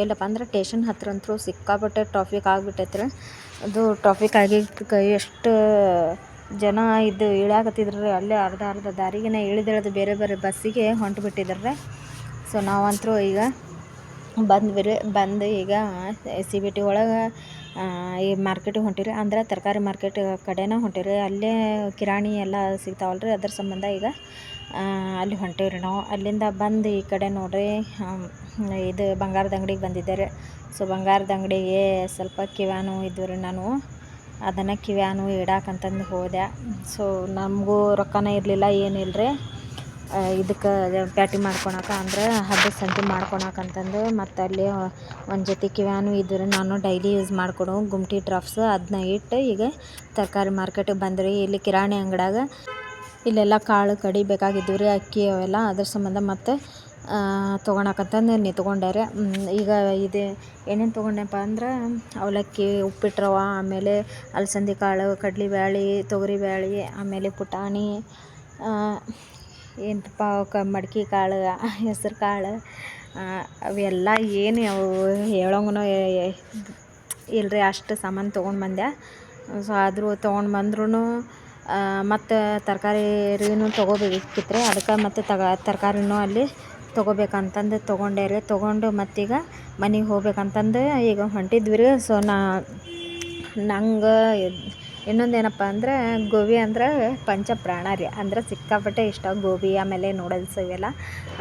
ಎಲ್ಲಪ್ಪ ಅಂದ್ರೆ ಟೇಷನ್ ಹತ್ತಿರ ಅಂತೂ ಸಿಕ್ಕಾಪಟ್ಟೆ ಟ್ರಾಫಿಕ್ ಆಗಿಬಿಟ್ಟೈತ್ರಿ. ಅದು ಟ್ರಾಫಿಕ್ ಆಗಿ ಎಷ್ಟು ಜನ ಇದು ಇಳಾಗತ್ತಿದ್ರೆ ಅಲ್ಲೇ ಅರ್ಧ ಅರ್ಧ ದಾರಿಗೆನೇ ಇಳಿದಿಳಿದು ಬೇರೆ ಬೇರೆ ಬಸ್ಸಿಗೆ ಹೊಂಟು ಬಿಟ್ಟಿದ್ದಾರೆ ಸೊ ನಾವಂತೂ ಈಗ ಬಂದ್ವಿ ಬಂದು ಈಗ ಸಿ ಬಿ ಟಿ ಒಳಗೆ ಈ ಮಾರ್ಕೆಟಿಗೆ ಹೊಂಟಿರಿ ಅಂದ್ರೆ ತರಕಾರಿ ಮಾರ್ಕೆಟ್ ಕಡೆನೇ ಹೊಂಟಿರಿ, ಅಲ್ಲೇ ಕಿರಾಣಿ ಎಲ್ಲ ಸಿಗ್ತಾವಲ್ಲ ರೀ ಅದ್ರ ಸಂಬಂಧ ಈಗ ಅಲ್ಲಿ ಹೊಂಟೇವ್ರಿ ನಾವು. ಅಲ್ಲಿಂದ ಬಂದು ಈ ಕಡೆ ನೋಡಿರಿ ಇದು ಬಂಗಾರದ ಅಂಗಡಿಗೆ ಬಂದಿದ್ದೆ ರೀ ಸೊ ಬಂಗಾರದ ಅಂಗಡಿಗೆ ಸ್ವಲ್ಪ ಕಿವ್ಯಾನು ಇದ್ವು ರೀ ನಾನು. ಅದನ್ನು ಕಿವ್ಯಾನು ಇಡಾಕಂತಂದು ಹೋದೆ. ಸೊ ನಮಗೂ ರೊಕ್ಕನೇ ಇರಲಿಲ್ಲ ಏನಿಲ್ಲ ರೀ ಇದಕ್ಕೆ ಪ್ಯಾಟಿ ಮಾಡ್ಕೊಳಕ ಅಂದ್ರೆ ಹಬ್ಬದ ಸಂತೆ ಮಾಡ್ಕೊಳಕಂತಂದು ಮತ್ತು ಅಲ್ಲಿ ಒಂದು ಜೊತೆ ಕಿವ್ಯಾನು ಇದ್ರೆ ನಾನು ಡೈಲಿ ಯೂಸ್ ಮಾಡ್ಕೊಡು ಗುಮ್ಟಿ ಡ್ರಾಪ್ಸ್ ಅದನ್ನ ಇಟ್ಟು ಈಗ ತರಕಾರಿ ಮಾರ್ಕೆಟಿಗೆ ಬಂದ್ರಿ. ಇಲ್ಲಿ ಕಿರಾಣಿ ಅಂಗಡ್ಯಾಗ ಇಲ್ಲೆಲ್ಲ ಕಾಳು ಕಡಿ ಬೇಕಾಗಿದ್ದು ರೀ ಅಕ್ಕಿ ಅವೆಲ್ಲ ಅದ್ರ ಸಂಬಂಧ ಮತ್ತು ತೊಗೊಳಕಂತಂದು ನಿಂತ್ಕೊಂಡೆ ರೀ ಮ್, ಈಗ ಇದು ಏನೇನು ತೊಗೊಂಡೆಪ್ಪ ಅಂದ್ರೆ ಅವಲಕ್ಕಿ ಉಪ್ಪಿಟ್ಟು ಆಮೇಲೆ ಅಲಸಂದಿ ಕಾಳು ಕಡ್ಲೆ ಬ್ಯಾಳಿ ತೊಗರಿ ಬ್ಯಾಳೆ ಆಮೇಲೆ ಪುಟಾಣಿ ಏನಪ್ಪ ಕ ಮಡ್ಕೆ ಕಾಳು, ಹೆಸ್ರು ಕಾಳು ಅವೆಲ್ಲ ಏನು ಅವು ಹೇಳೋಂಗೂ ಇಲ್ರಿ ಅಷ್ಟು ಸಾಮಾನು ತೊಗೊಂಡು ಬಂದೆ ಸೊ ಆದರೂ ತೊಗೊಂಡು ಬಂದ್ರೂ ಮತ್ತು ತರಕಾರಿನೂ ತೊಗೋಬೇಕಿತ್ತು ಅದಕ್ಕೆ ಮತ್ತು ತಗ, ತರಕಾರಿನೂ ಅಲ್ಲಿ ತೊಗೋಬೇಕಂತಂದು ತೊಗೊಂಡೆ ರೀ ತೊಗೊಂಡು ಮತ್ತೀಗ ಮನೆಗೆ ಹೋಗ್ಬೇಕಂತಂದು ಈಗ ಹೊಂಟಿದ್ವಿ ರೀ ಸೊ ನಾ, ನಂಗೆ ಇನ್ನೊಂದು ಏನಪ್ಪ ಅಂದ್ರೆ ಗೋಬಿ ಅಂದ್ರೆ ಪಂಚಪ್ರಾಣ ರೀ ಅಂದ್ರೆ ಸಿಕ್ಕಾಪಟ್ಟೆ ಇಷ್ಟ. ಗೋಬಿ ಆಮೇಲೆ ನೂಡಲ್ಸ್ ಇವೆಲ್ಲ.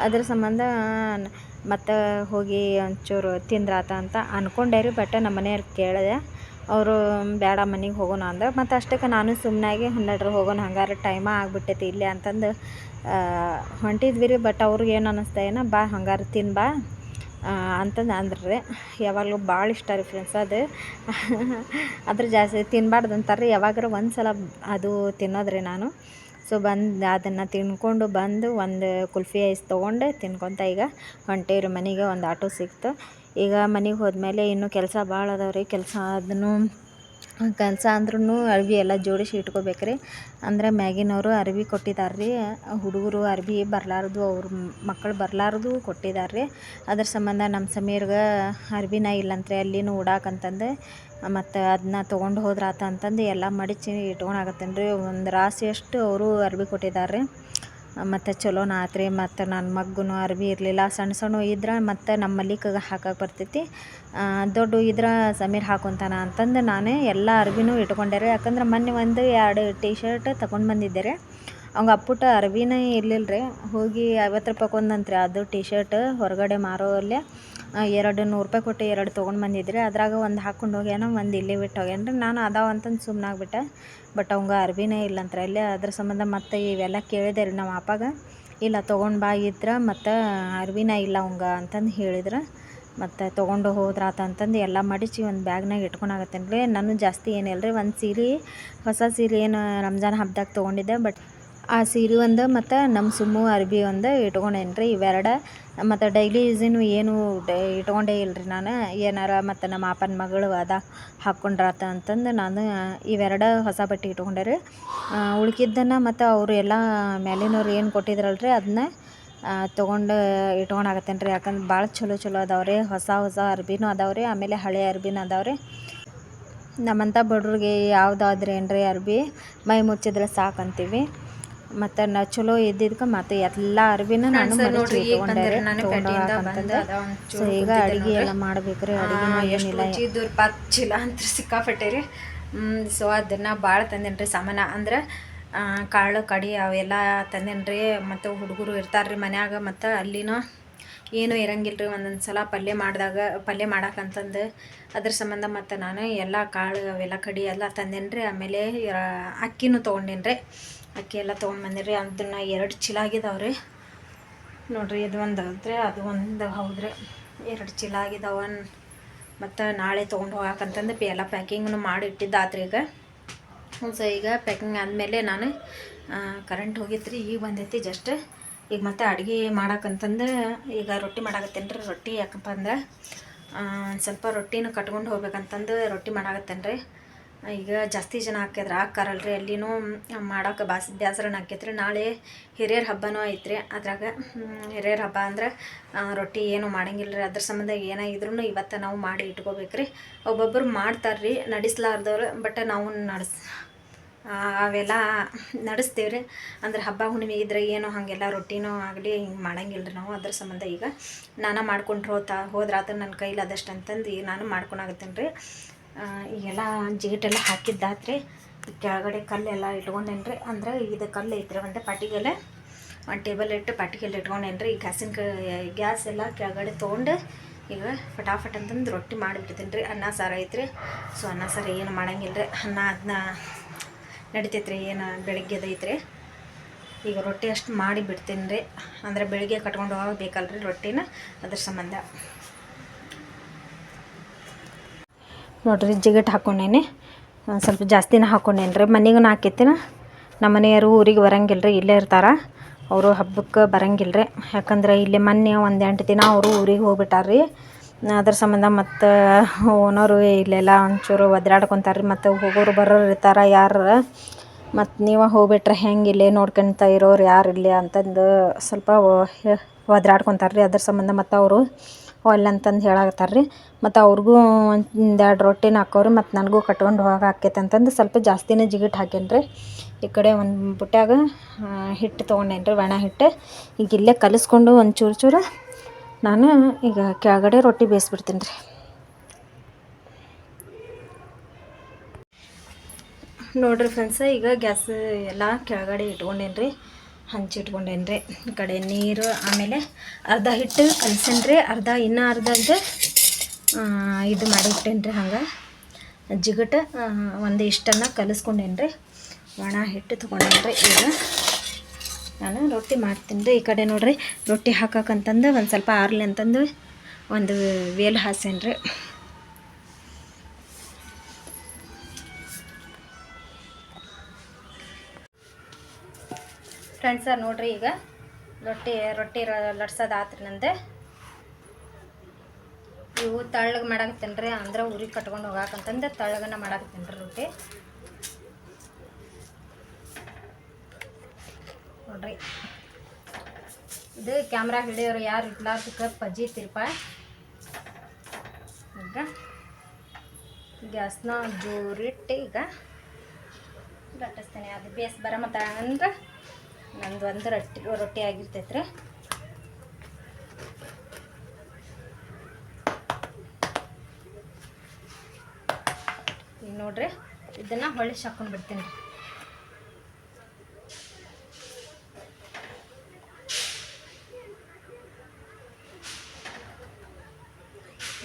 ಅದ್ರ ಸಂಬಂಧ ಮತ್ತು ಹೋಗಿ ಒಂಚೂರು ತಿಂದ್ರಾತ ಅಂತ ಅಂದ್ಕೊಂಡೆ ರೀ ಬಟ್ ನಮ್ಮ ಮನೆಯವ್ರು ಕೇಳಿದೆ, ಅವರು ಬೇಡ ಮನೆಗೆ ಹೋಗೋಣ ಅಂದ್ರೆ. ಮತ್ತು ಅಷ್ಟಕ್ಕೆ ನಾನು ಸುಮ್ಮನಾಗಿ ಹನ್ನೆರಡರ ಹೋಗೋಣ, ಹಂಗಾರೆ ಟೈಮ ಆಗಿಬಿಟ್ಟೈತಿ ಇಲ್ಲಿ ಅಂತಂದು ಹೊಂಟಿದ್ವಿ ರೀ. ಬಟ್ ಅವ್ರಿಗೆ ಏನು ಅನ್ನಿಸ್ತಾ ಏನೋ ಬಾ ಹಂಗಾರೆ ತಿನ್ ಬಾ. ಅಂತಂದು ಅಂದ್ರೆ, ಯಾವಾಗಲೂ ಭಾಳ ಇಷ್ಟ ರೀ ಫ್ರೆಂಡ್ಸ್ ಅದು. ಅದ್ರ ಜಾಸ್ತಿ ತಿನ್ನಬಾರ್ದು ಅಂತಾರೆ ಯಾವಾಗಾರ ಒಂದು ಸಲ ಅದು ತಿನ್ನೋದ್ರಿ ನಾನು. ಸೊ ಬಂದು ಅದನ್ನು ತಿನ್ಕೊಂಡು ಬಂದು ಒಂದು ಕುಲ್ಫಿ ಐಸ್ ತೊಗೊಂಡು ತಿನ್ಕೊತ ಈಗ ಹೊಂಟೇವ್ರಿ ಮನೆಗೆ, ಒಂದು ಆಟೋ ಸಿಕ್ತು. ಈಗ ಮನೆಗೆ ಹೋದ್ಮೇಲೆ ಇನ್ನೂ ಕೆಲಸ ಭಾಳ ಅದಾವೆ ರೀ, ಕೆಲಸ ಅದನ್ನು ಕೆಲಸ ಅಂದ್ರೂ ಅರ್ವಿ ಎಲ್ಲ ಜೋಡಿಸಿ ಇಟ್ಕೋಬೇಕ್ರಿ. ಅಂದ್ರೆ ಮ್ಯಾಗಿನವರು ಅರ್ವಿ ಕೊಟ್ಟಿದ್ದಾರೆ ರೀ ಹುಡುಗರು ಅರ್ವಿ ಬರಲಾರ್ದು, ಅವ್ರ ಮಕ್ಕಳು ಬರಲಾರ್ದು ಕೊಟ್ಟಿದ್ದಾರೆ ರೀ ಅದ್ರ ಸಂಬಂಧ ನಮ್ಮ ಸಮೀರ್ಗೆ ಅರ್ವಿನ ಇಲ್ಲಂತ್ರಿ ಅಲ್ಲಿನೂ ಉಡಾಕಂತಂದು ಮತ್ತು ಅದನ್ನ ತೊಗೊಂಡು ಹೋದ್ರಾತ ಅಂತಂದು ಎಲ್ಲ ಮಡಿಚಿ ಇಟ್ಕೊಳಕತ್ತೇನೆ ರೀ ಒಂದು ರಾಶಿಯಷ್ಟು ಅವರು ಅರ್ವಿ ಕೊಟ್ಟಿದ್ದಾರೆ ರೀ ಮತ್ತು ಚಲೋನ ಆತ್ರಿ, ಮತ್ತು ನನ್ನ ಮಗ್ಗೂ ಅರ್ವಿ ಇರಲಿಲ್ಲ. ಸಣ್ಣ ಸಣ್ಣ ಇದ್ರೆ ಮತ್ತು ನಮ್ಮ ಮಲ್ಲಿಕಗೆ ಹಾಕಕ್ಕೆ ಬರ್ತೈತಿ. ದೊಡ್ಡ ಇದ್ರೆ ಸಮೀರ್ ಹಾಕೊತಾನ ಅಂತಂದು ನಾನೇ ಎಲ್ಲ ಅರ್ವಿನೂ ಇಟ್ಕೊಂಡೆ ರೀ ಯಾಕಂದ್ರೆ ಮೊನ್ನೆ ಒಂದು ಎರಡು ಟಿ ಶರ್ಟ್ ತಗೊಂಡು ಬಂದಿದ್ದೆ ರೀ ಅವಂಗೆ ಅಪ್ಪುಟ ಅರ್ವಿನೇ ಇರಲಿಲ್ಲ ರೀ ಹೋಗಿ ಐವತ್ತು ರೂಪಾಯಿ ಕೊಂದಂತ್ರಿ. ಅದು ಟಿ ಶರ್ಟ್ ಹೊರಗಡೆ ಮಾರೋಲ್ಲೇ ಎರಡು ನೂರು ರೂಪಾಯಿ ಕೊಟ್ಟು ಎರಡು ತೊಗೊಂಡು ಬಂದಿದ್ರಿ. ಅದ್ರಾಗ ಒಂದು ಹಾಕ್ಕೊಂಡು ಹೋಗ್ಯಾನ, ಒಂದು ಇಲ್ಲಿ ಬಿಟ್ಟು ಹೋಗ್ಯಾನ ನಾನು ಅದಾವ ಅಂತಂದು ಸುಮ್ಮನಾಗ್ಬಿಟ್ಟೆ ಬಟ್ ಅವಂಗ ಅರ್ವಿನೇ ಇಲ್ಲಂತ್ರ ಇಲ್ಲಿ ಅದ್ರ ಸಂಬಂಧ ಮತ್ತೆ ಇವೆಲ್ಲ ಕೇಳಿದೆ ರೀ ನಮ್ಮ ಅಪ್ಪಾಗ. ಇಲ್ಲ, ತೊಗೊಂಡು ಬಾ ಇದ್ರೆ, ಮತ್ತು ಅರ್ಬಿನ ಇಲ್ಲ ಅವಂಗ ಅಂತಂದು ಹೇಳಿದ್ರೆ. ಮತ್ತು ತೊಗೊಂಡು ಹೋದ್ರಾತ ಅಂತಂದು ಎಲ್ಲ ಮಡಿಚಿ ಒಂದು ಬ್ಯಾಗ್ನಾಗ ಇಟ್ಕೊಂಡಾಗತ್ತೇನು ರೀ ನಾನು ಜಾಸ್ತಿ ಏನಿಲ್ಲ ರೀ ಒಂದು ಸೀರೆ, ಹೊಸ ಸೀರೆ ಏನು ರಂಜಾನ್ ಹಬ್ಬದಾಗ ತೊಗೊಂಡಿದ್ದೆ. ಬಟ್ ಆ ಸೀರೆ ಒಂದು ಮತ್ತು ನಮ್ಮ ಸುಮ್ಮು ಅರ್ಬಿ ಒಂದು ಇಟ್ಕೊಂಡೇನಿ ರೀ ಇವೆರಡು ಮತ್ತು ಡೈಲಿ ಯೂಸಿನ ಏನು ಡೈ ಇಟ್ಕೊಂಡೇ ಇಲ್ಲ ರೀ ನಾನು. ಏನಾರ ಮತ್ತು ನಮ್ಮ ಅಪ್ಪನ ಮಗಳು ಅದ ಹಾಕ್ಕೊಂಡ್ರಾತ ಅಂತಂದು ನಾನು ಇವೆರಡು ಹೊಸ ಬಟ್ಟೆ ಇಟ್ಕೊಂಡೆ ರೀ ಉಳ್ಕಿದ್ದನ್ನು ಮತ್ತು ಅವರು ಎಲ್ಲ ಮ್ಯಾಲಿನವ್ರು ಏನು ಕೊಟ್ಟಿದ್ರಲ್ಲ ರೀ ಅದನ್ನ ತೊಗೊಂಡು ಇಟ್ಕೊಂಡಾಗತ್ತೇನೆ ರೀ ಯಾಕಂದ್ರೆ ಭಾಳ ಚಲೋ ಚಲೋ ಅದಾವ್ರಿ. ಹೊಸ ಹೊಸ ಅರ್ಬಿನೂ ಅದಾವ್ರಿ. ಆಮೇಲೆ ಹಳೆ ಅರ್ಬಿನೂ ಅದಾವ್ರಿ. ನಮ್ಮಂಥ ಬಡವ್ರಿಗೆ ಯಾವುದಾದ್ರೆ ರೀ ಅರ್ಬಿ? ಮೈ ಮುಚ್ಚಿದ್ರೆ ಸಾಕಂತೀವಿ. ಮತ್ತು ನಾ ಚಲೋ ಇದ್ದಿದ್ಕ ಮತ್ತು ಎಲ್ಲ ಅರ್ಬಿನ ನಾನು ಮಡಚಿ ಇಟ್ಕೊಂಡೆ ಸೊ ಈಗ ಅಡುಗೆ ಎಲ್ಲ ಮಾಡ್ಬೇಕ್ರಿ ಅಡುಗೆ ಎಷ್ಟು ಚೀಲ ಅಂತ ಸಿಕ್ಕಾಪಟ್ಟೆ ರೀ ಸೊ ಅದನ್ನು ಭಾಳ ತಂದೇನಿ ರೀ ಸಾಮಾನ. ಅಂದ್ರೆ ಕಾಳು ಕಡಿ ಅವೆಲ್ಲ ತಂದೇನಿ ರೀ ಮತ್ತು ಹುಡುಗರು ಇರ್ತಾರ್ರಿ ಮನ್ಯಾಗ. ಮತ್ತು ಅಲ್ಲಿನ ಏನೂ ಇರಂಗಿಲ್ಲ ರೀ ಒಂದೊಂದು ಸಲ ಪಲ್ಯ ಮಾಡಿದಾಗ ಪಲ್ಯ ಮಾಡಕ್ಕಂತಂದು ಅದ್ರ ಸಂಬಂಧ ಮತ್ತು ನಾನು ಎಲ್ಲ ಕಾಳು ಅವೆಲ್ಲ ಕಡಿ ಎಲ್ಲ ತಂದೇನಿ ರೀ ಆಮೇಲೆ ಅಕ್ಕಿನೂ ತೊಗೊಂಡೇನಿ ರೀ ಅಕ್ಕಿ ಎಲ್ಲ ತೊಗೊಂಡು ರೀ ಅದನ್ನು ಎರಡು ಚೀಲ ಆಗಿದಾವೆ ರೀ ನೋಡಿರಿ, ಇದು ಒಂದು ಹೌದ್ರಿ ಅದು ಒಂದು ಹೌದ್ರಿ. ಎರಡು ಚೀಲ ಆಗಿದಾವ ಮತ್ತು ನಾಳೆ ತೊಗೊಂಡು ಹೋಗಕ್ಕಂತಂದು ಪಿ ಎಲ್ಲ ಪ್ಯಾಕಿಂಗ್ನು ಮಾಡಿ ಇಟ್ಟಿದ್ದಾತ್ರಿ ಈಗ. ಸೊ ಈಗ ಪ್ಯಾಕಿಂಗ್ ಆದಮೇಲೆ ನಾನು ಕರೆಂಟ್ ಹೋಗಿತ್ತು ರೀ ಈಗ ಬಂದೈತಿ ಜಸ್ಟ್ ಈಗ ಮತ್ತೆ ಅಡುಗೆ ಮಾಡಕ್ಕಂತಂದು ಈಗ ರೊಟ್ಟಿ ಮಾಡಾಕತ್ತೇನ್ರಿ, ರೊಟ್ಟಿ ಯಾಕಪ್ಪ ಅಂದ್ರೆ ಸ್ವಲ್ಪ ರೊಟ್ಟಿನ ಕಟ್ಕೊಂಡು ಹೋಗ್ಬೇಕಂತಂದು ರೊಟ್ಟಿ ಮಾಡಾಕತ್ತೇನೆ ರೀ ಈಗ ಜಾಸ್ತಿ ಜನ ಹಾಕಿದ್ರೆ ಹಾಕಾರಲ್ರಿ ಅಲ್ಲಿನೂ ಮಾಡೋಕೆ ಬಾಸ್ ಬೇಸರನ ಹಾಕೈತ್ರಿ ನಾಳೆ ಹಿರಿಯರ ಹಬ್ಬನೂ ಐತ್ರಿ. ಅದ್ರಾಗ ಹಿರಿಯರ ಹಬ್ಬ ಅಂದ್ರೆ ರೊಟ್ಟಿ ಏನು ಮಾಡಂಗಿಲ್ಲ ರೀ ಅದ್ರ ಸಂಬಂಧ ಏನಾಗಿದ್ರು ಇವತ್ತು ನಾವು ಮಾಡಿ ಇಟ್ಕೋಬೇಕ್ರಿ. ಒಬ್ಬೊಬ್ಬರು ಮಾಡ್ತಾರ್ರಿ, ನಡೆಸ್ಲಾರ್ದವ್ರು, ಬಟ್ ನಾವು ನಡೆಸ್ ಅವೆಲ್ಲ ನಡೆಸ್ತೀವಿ ರೀ ಅಂದ್ರೆ ಹಬ್ಬ ಹುಣ್ಣಿಮೆ ಇದ್ರೆ ಏನು ಹಾಗೆಲ್ಲ ರೊಟ್ಟಿನೂ ಆಗಲಿ ಹಿಂಗೆ ಮಾಡಂಗಿಲ್ಲ ರೀ ನಾವು. ಅದ್ರ ಸಂಬಂಧ ಈಗ ನಾನು ಮಾಡ್ಕೊಂಡ್ರೆ ಹೋತಾ ಹೋದ್ರಾತ ನನ್ನ ಕೈಲಿ ಅದಷ್ಟು ಅಂತಂದು ನಾನು ಮಾಡ್ಕೊಳಕತ್ತೀನಿ ರೀ ಈಗೆಲ್ಲ ಜಿಗಿಟೆಲ್ಲ ಹಾಕಿದ್ದಾತ್ರಿ. ಕೆಳಗಡೆ ಕಲ್ಲೆಲ್ಲ ಇಟ್ಕೊಂಡೇನ್ರಿ. ಅಂದ್ರೆ ಇದು ಕಲ್ಲು ಐತ್ರಿ ಒಂದು ಪಟ್ಟಿಗೆಲೆ. ಒಂದು ಟೇಬಲ್ ಇಟ್ಟು ಪಟ್ಟಿಗೆಲ್ಲ ಇಟ್ಕೊಂಡೇನ್ರಿ. ಈ ಗ್ಯಾಸಿನ ಗ್ಯಾಸ್ ಎಲ್ಲ ಕೆಳಗಡೆ ತೊಗೊಂಡು ಈಗ ಫಟಾಫಟ್ ಅಂತಂದು ರೊಟ್ಟಿ ಮಾಡಿಬಿಡ್ತೀನಿ ರೀ ಅನ್ನ, ಸಾರು ಐತ್ರಿ. ಸೊ ಅನ್ನ, ಸಾರು ಏನು ಮಾಡಂಗಿಲ್ಲ ರೀ ಅನ್ನ ಅದನ್ನ ನಡಿತೈತ್ರಿ. ಏನು ಬೆಳಗ್ಗೆದೈತ್ರಿ ಈಗ ರೊಟ್ಟಿ ಅಷ್ಟು ಮಾಡಿ ಬಿಡ್ತೀನಿ ರೀ ಅಂದರೆ ಬೆಳಿಗ್ಗೆ ಕಟ್ಕೊಂಡು ಹೋಗಬೇಕಲ್ರಿ ರೊಟ್ಟಿನ. ಅದ್ರ ಸಂಬಂಧ. ನೋಡ್ರಿ ಜಿಗಟ್ ಹಾಕೊಂಡೇನೆ. ಸ್ವಲ್ಪ ಜಾಸ್ತಿನೇ ಹಾಕೊಂಡೇನಿ ರೀ ಮನೆಗೂ ಹಾಕೈತಿನ ನಮ್ಮ ಮನೆಯವರು ಊರಿಗೆ ಬರಂಗಿಲ್ಲ ರೀ ಇಲ್ಲೇ ಇರ್ತಾರೆ. ಅವರು ಹಬ್ಬಕ್ಕೆ ಬರಂಗಿಲ್ಲ ರೀ ಯಾಕಂದ್ರೆ ಇಲ್ಲಿ ಮೊನ್ನೆ ಒಂದು ಎಂಟು ದಿನ ಅವರು ಊರಿಗೆ ಹೋಗ್ಬಿಟ್ಟಾರ್ರಿ. ಅದ್ರ ಸಂಬಂಧ ಮತ್ತು ಓನರು ಇಲ್ಲೆಲ್ಲ ಒಂಚೂರು ಒದ್ರಾಡ್ಕೊತಾರೆ ರೀ ಮತ್ತು ಹೋಗೋರು ಬರೋರು ಇರ್ತಾರೆ, ಯಾರು ಮತ್ತು ನೀವು ಹೋಗ್ಬಿಟ್ರೆ ಹೆಂಗೆ ಇಲ್ಲೇ ನೋಡ್ಕೊಂತ ಇರೋರು ಯಾರು ಇಲ್ಲಿ ಅಂತಂದು ಸ್ವಲ್ಪ ಒದ್ರಾಡ್ಕೊತಾರೆ ರೀ ಅದ್ರ ಸಂಬಂಧ ಮತ್ತು ಅವರು ಒಲ್ಲೆ ಅಂತಂದು ಹೇಳಾಕತ್ತಾರ ರೀ ಮತ್ತು ಅವ್ರಿಗೂ ಒಂದು ಎರಡು ರೊಟ್ಟಿನ ಹಾಕೋರಿ ಮತ್ತು ನನಗೂ ಕಟ್ಕೊಂಡು ಹೋಗಕ್ಕೆ ಅಂತಂದು ಸ್ವಲ್ಪ ಜಾಸ್ತಿನೇ ಜಿಗಿಟ್ ಹಾಕೇನಿ ರೀ ಈ ಕಡೆ ಒಂದು ಬುಟ್ಯಾಗ ಹಿಟ್ಟು ತೊಗೊಂಡೇನಿ ರೀ ಒಣ ಹಿಟ್ಟು. ಈಗ ಇಲ್ಲೇ ಕಲಿಸ್ಕೊಂಡು ಒಂದು ಚೂರು ಚೂರು ನಾನು ಈಗ ಕೆಳಗಡೆ ರೊಟ್ಟಿ ಬೇಯಿಸ್ಬಿಡ್ತೀನಿ ರೀ ನೋಡ್ರಿ ಫ್ರೆಂಡ್ಸ ಈಗ ಗ್ಯಾಸ್ ಎಲ್ಲ ಕೆಳಗಡೆ ಇಟ್ಕೊಂಡೇನಿ ರೀ ಹಂಚಿ ಇಟ್ಕೊಂಡೇನಿ ರೀ ಈ ಕಡೆ ನೀರು, ಆಮೇಲೆ ಅರ್ಧ ಹಿಟ್ಟು ಕಲ್ಸೇನಿ ರೀ ಅರ್ಧ, ಇನ್ನೂ ಅರ್ಧ ಇದು ಇದು ಮಾಡಿ ರೀ ಹಂಗೆ. ಜಿಗಟ ಒಂದು ಇಷ್ಟನ್ನು ಕಲಿಸ್ಕೊಂಡೇನಿ ರೀ ಒಣ ಹಿಟ್ಟು ತೊಗೊಂಡೇನಿ ರೀ ಈಗ. ನಾನು ರೊಟ್ಟಿ ಮಾಡ್ತೀನಿ ರೀ ಈ ಕಡೆ ನೋಡ್ರಿ. ರೊಟ್ಟಿ ಹಾಕಕ್ಕಂತಂದು ಒಂದು ಸ್ವಲ್ಪ ಆರ್ಲಿ ಅಂತಂದು ಒಂದು ವೇಲ್ ಹಾಸೇನಿ ಫ್ರೆಂಡ್ಸ ನೋಡ್ರಿ ಈಗ. ರೊಟ್ಟಿ ರೊಟ್ಟಿ ಲಟ್ಸೋದು ಆತ್ರಿ ನಂದು. ಇವು ತಳ್ಳಗೆ ಮಾಡಾಕತ್ತೇನೆ ರೀ ಅಂದ್ರೆ ಉರಿ ಕಟ್ಕೊಂಡು ಹೋಗಾಕಂತಂದು ತಳ್ಳಗನ ಮಾಡಾಕತ್ತೇನೆ ರೀ ರೊಟ್ಟಿ. ನೋಡ್ರಿ. ಇದು ಕ್ಯಾಮ್ರಾ ಹಿಡಿಯೋರು ಯಾರು ಪಜ್ಜಿ ತಿರ್ಪ. ಈಗ ಗ್ಯಾಸ್ನ ಜೋರಿಟ್ಟು ಈಗ. ಲಟ್ಟಿಸ್ತೇನೆ ಅದು ಬೇಸ್ ಬರ ಮತ್ತೆ ಅಂದ್ರೆ. ನಂದು ಒಂದು ರೊಟ್ಟಿ ರೊಟ್ಟಿ ಆಗಿರ್ತೈತ್ರಿ. ಈಗ ನೋಡ್ರಿ, ಇದನ್ನು ಹೊಳ್ಳಿ ಹಾಕೊಂಡ್ ಬಿಡ್ತೀನಿ ರೀ.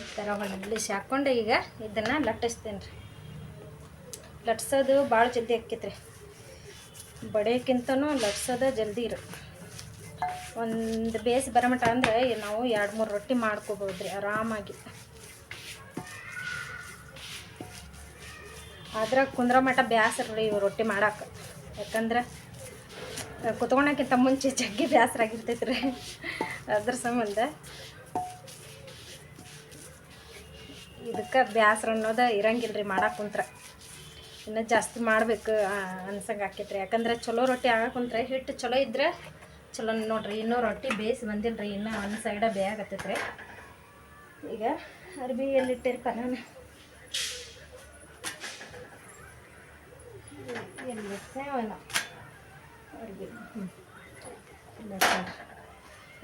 ಈ ಥರ ಹೊಳಿಸಿ ಹಾಕ್ಕೊಂಡು ಈಗ ಇದನ್ನು ಲಟ್ಟಿಸ್ತೀನಿ ರೀ. ಲಟ್ಸೋದು ಭಾಳ ಜಲ್ದಿ ಆಕ್ಕೈತ್ರಿ ಬಡಿಯೋಕ್ಕಿಂತನೂ ಲಟ್ಸೋದ ಜಲ್ದಿ ಇರು. ಒಂದು ಬೇಸ್ ಬರಮಟ ಅಂದರೆ ನಾವು ಎರಡು ಮೂರು ರೊಟ್ಟಿ ಮಾಡ್ಕೋಬೋದು ರೀ ಆರಾಮಾಗಿ. ಆದ್ರೆ ಕುಂದ್ರ ಮಠ ಬ್ಯಾಸರ ರೀ ಇವು ರೊಟ್ಟಿ ಮಾಡಕ್ಕೆ ಯಾಕಂದ್ರೆ ಕುತ್ಕೊಳಕ್ಕಿಂತ ಮುಂಚೆ ಜಗ್ಗಿ ಬೇಸರ ರೀ ಅದ್ರ ಸಂಬಂಧ ಇದಕ್ಕೆ ಬ್ಯಾಸರ ಅನ್ನೋದು ಇರಂಗಿಲ್ಲ ರೀ ಮಾಡಕ್ಕೆ ಕುಂತ್ರೆ. ಇನ್ನೂ ಜಾಸ್ತಿ ಮಾಡ್ಬೇಕು ಅನ್ಸಂಗೆ ಆಕೈತ್ರಿ. ಯಾಕಂದ್ರೆ ಚಲೋ ರೊಟ್ಟಿ ಆಗಕ್ಕೆ ಹಿಟ್ಟು ಚಲೋ ಇದ್ರೆ ಚಲೋ ನೋಡ್ರಿ, ಇನ್ನೂ ರೊಟ್ಟಿ ಬೇಯಿಸಿ ಬಂದಿಲ್ಲ ರೀ ಇನ್ನೂ ಒಂದು ಸೈಡ ಬೇಯಾಗತ್ತೈತ್ರಿ ಈಗ ಅರ್ಬಿ ಎಲ್ಲಿಟ್ಟಿರಪ್ಪ ನಾನು? ಎಲ್ಲಿಟ್ಟೆ ಅರ್ಬಿ.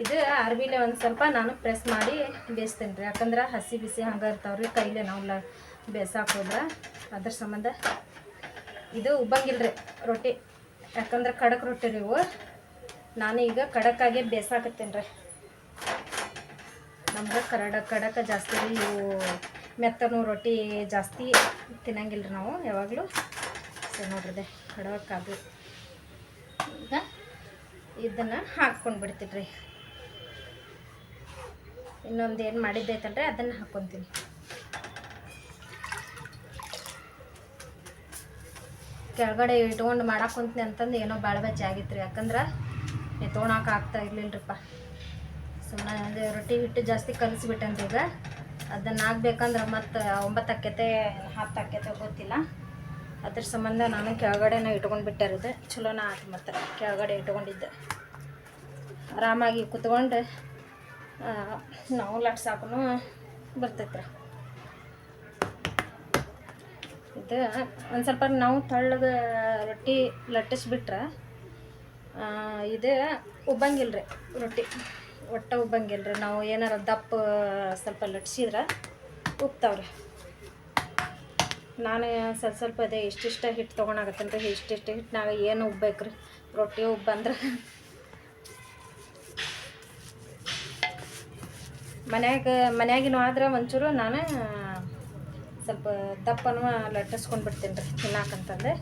ಇದು ಅರ್ಬಿಲೆ ಒಂದು ಸ್ವಲ್ಪ ನಾನು ಪ್ರೆಸ್ ಮಾಡಿ ಬೇಯಿಸ್ತೇನೆ ರೀ. ಯಾಕಂದ್ರೆ ಹಸಿ ಬಿಸಿ ಹಂಗೆ ಇರ್ತಾವ್ರಿ, ಕೈಲೇ ನಾವು ಲ ಬೇಯ್ಸಕ್ಕೆ ಹೋದ್ರೆ. ಅದ್ರ ಸಂಬಂಧ. ಇದು ಉಬ್ಬಂಗಿಲ್ಲ ರೀ ರೊಟ್ಟಿ. ಯಾಕಂದ್ರೆ ಖಡಕ್ ರೊಟ್ಟಿ ರೀ ನಾನು ಈಗ ಖಡಕ್ಕಾಗೆ ಬೇಸಾಕತ್ತೇನೆ ರೀ. ನಮ್ಗೆ ಕರಡ ಖಡಕ ಜಾಸ್ತಿ ರೀ. ಇವು ಮೆತ್ತನೂ ರೊಟ್ಟಿ ಜಾಸ್ತಿ ತಿನ್ನಂಗಿಲ್ಲ ರೀ ನಾವು ಯಾವಾಗಲೂ. ಸೊ ನೋಡ್ರದೆ ಖಡಕ್ ಅದು ಈಗ ಇದನ್ನು ಹಾಕ್ಕೊಂಡು ಬಿಡ್ತೀನಿ ರೀ ಇನ್ನೊಂದು ಏನು ಮಾಡಿದ್ದೈತಲ್ರಿ? ಅದನ್ನು ಹಾಕ್ಕೊತೀನಿ ಕೆಳಗಡೆ ಇಟ್ಕೊಂಡು ಮಾಡಕ್ಕೆ ಕುಂತೀನಿ ಅಂತಂದು ಏನೋ ಭಾಳ ಬಜ್ಜಿ ಆಗಿತ್ತು ರೀ ಯಾಕಂದ್ರೆ ಎತ್ಕೊಳಕ್ಕೆ ಆಗ್ತಾ ಇರ್ಲಿಲ್ಲರಿಪ್ಪ ಸುಮ್ಮನೆ ಅದೇ ರೊಟ್ಟಿ ಹಿಟ್ಟು ಜಾಸ್ತಿ ಕಲಿಸ್ಬಿಟ್ಟಂತ ಈಗ. ಅದನ್ನು ಆಗ್ಬೇಕಂದ್ರೆ ಮತ್ತು ಒಂಬತ್ತು ಆಕೈತೆ ಹತ್ತು ಆಕೈತೆ ಗೊತ್ತಿಲ್ಲ. ಅದ್ರ ಸಂಬಂಧ ನಾನು ಕೆಳಗಡೆನ ಇಟ್ಕೊಂಡು ಬಿಟ್ಟಿರೋದು ಚಲೋನ ಆಯ್ತು ಮತ್ತು ಕೆಳಗಡೆ ಇಟ್ಕೊಂಡಿದ್ದೆ ಆರಾಮಾಗಿ ಕುತ್ಕೊಂಡು ನಾವು ಲಟ್ಸಾಕೂ ಬರ್ತೈತ್ರ. ಇದು ಒಂದು ಸ್ವಲ್ಪ ನಾವು ತಳ್ಳದ ರೊಟ್ಟಿ ಲಟ್ಟಿಸ್ಬಿಟ್ರೆ ಇದೇ ಉಬ್ಬಂಗಿಲ್ಲ ರೀ ರೊಟ್ಟಿ. ಒಟ್ಟು ಉಬ್ಬಂಗಿಲ್ಲ ರೀ ನಾವು ಏನಾರ ದಪ್ಪ ಸ್ವಲ್ಪ ಲಟ್ಸಿದ್ರೆ ಉಪ್ತಾವ್ರಿ. ನಾನು ಸ್ವಲ್ಪ ಸ್ವಲ್ಪ ಅದೇ ಇಷ್ಟಿಷ್ಟ ಹಿಟ್ಟು ತೊಗೊಳಕತ್ತೇನೆ ರೀ ಇಷ್ಟಿಷ್ಟು ನಾವು ಏನು ಉಬ್ಬೇಕು ರೊಟ್ಟಿ ಉಬ್ಬಂದ್ರೆ. ಮನ್ಯಾಗ ಮನ್ಯಾಗಿನೂ ಆದ್ರೆ ಒಂಚೂರು ನಾನು ಸ್ವಲ್ಪ ದಪ್ಪನೂ ಲಟ್ಟಿಸ್ಕೊಂಡು ಬಿಡ್ತೀನಿ ರೀ ತಿನ್ನಾಕಂತಂದೆ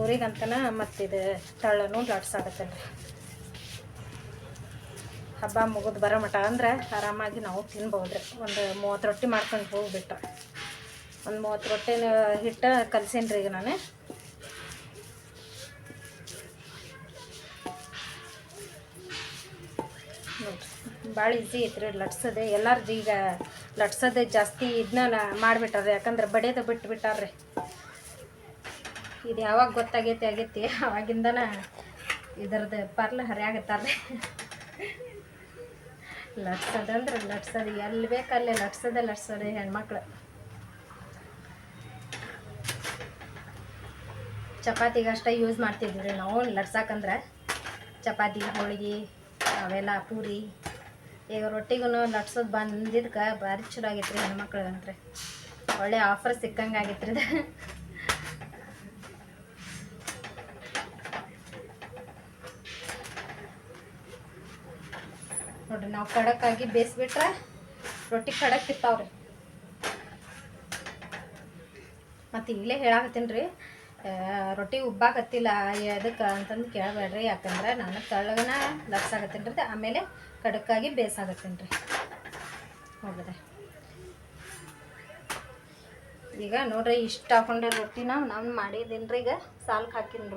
ಊರಿಗಂತನ ಮತ್ತಿದು ತಳ್ಳನೂ ಲಟ್ಸಾಕತ್ತೇನೆ ರೀ ಹಬ್ಬ ಮುಗಿದು ಬರೋ ಮಟ ಅಂದ್ರೆ ಆರಾಮಾಗಿ ನಾವು ತಿನ್ಬೋದು ರೀ ಒಂದು ಮೂವತ್ತು ರೊಟ್ಟಿ ಮಾಡ್ಕೊಂಡು ಹೋಗ್ಬಿಟ್ಟು. ಒಂದು ಮೂವತ್ತು ರೊಟ್ಟಿನ ಹಿಟ್ಟು ಕಲ್ಸೇನಿ ರೀ ಈಗ ನಾನು. ನೋಡ್ರಿ ಭಾಳ ಈಸಿ ಐತ್ರಿ, ಲಟ್ಸೋದೆ. ಎಲ್ಲಾರ್ದು ಈಗ ಲಟ್ಸೋದೆ ಜಾಸ್ತಿ ಇದನ್ನ ಮಾಡಿಬಿಟ್ಟಾರೆ ಯಾಕಂದ್ರೆ ಬಡಿಯೋದು ಬಿಟ್ಟು ಬಿಟ್ಟಾರ್ರಿ ಇದು ಯಾವಾಗ ಗೊತ್ತಾಗೈತಿ, ಆಗೈತಿ. ಅವಾಗಿಂದನ ಇದರದ್ದು ಪರ್ಲ ಹರಿಯಾಗತ್ತಾರ್ರಿ. ಲಟ್ಸೋದಂದ್ರೆ ಲಟ್ಸೋದು. ಎಲ್ಲಿ ಬೇಕಲ್ಲೇ ಲಟ್ಸೋದೆ ಲಟ್ಸೋದೆ ಹೆಣ್ಮಕ್ಳು. ಚಪಾತಿಗೆ ಅಷ್ಟೇ ಯೂಸ್ ಮಾಡ್ತಿದ್ವಿ ರೀ ನಾವು. ಲಟ್ಸಾಕಂದ್ರೆ ಚಪಾತಿ, ಹೋಳಿಗೆ, ಅವೆಲ್ಲ ಪೂರಿ. ಈಗ ರೊಟ್ಟಿಗೂ ನಟ್ಸೋದು ಬಂದಿದ್ದಕ್ಕೆ ಭಾರಿ ಚಲೋ ಆಗೈತೆ ರೀ ಹೆಣ್ಮಕ್ಳಿಗಂತ್ರೆ. ಒಳ್ಳೆ ಆಫರ್ ಸಿಕ್ಕಂಗೆ ಆಗೈತೆ ರೀ ಇದು. ನೋಡ್ರಿ, ನಾವು ಖಡಕ್ಕಾಗಿ ಬೇಯಿಸ್ಬಿಟ್ರೆ ರೊಟ್ಟಿ ಖಡಕ್ ಇರ್ತಾವ್ರಿ ಮತ್ತು ಇಲ್ಲೇ ಹೇಳಾಕತ್ತೀನಿ ರೀ. ರೊಟ್ಟಿ ಉಬ್ಬಾಕತ್ತಿಲ್ಲ. ಎದಕ್ಕೆ ಅಂತಂದು ಕೇಳಬೇಡ್ರಿ. ಯಾಕಂದ್ರೆ ನಾನು ತಳ್ಳಗನ ಲಪ್ಸಾಗತ್ತೀನಿ ರೀ ಆಮೇಲೆ ಕಡಕ್ಕಾಗಿ ಬೇಸಾಗತ್ತೀನಿ ರೀ ಹೋಗದೆ ಈಗ ನೋಡ್ರಿ, ಇಷ್ಟು ಹಾಕೊಂಡೆ ರೊಟ್ಟಿನ ನಾನು ಮಾಡಿದ್ದೀನಿ ರೀ ಈಗ ಸಾಲ್ಗೆ ಹಾಕಿನಿ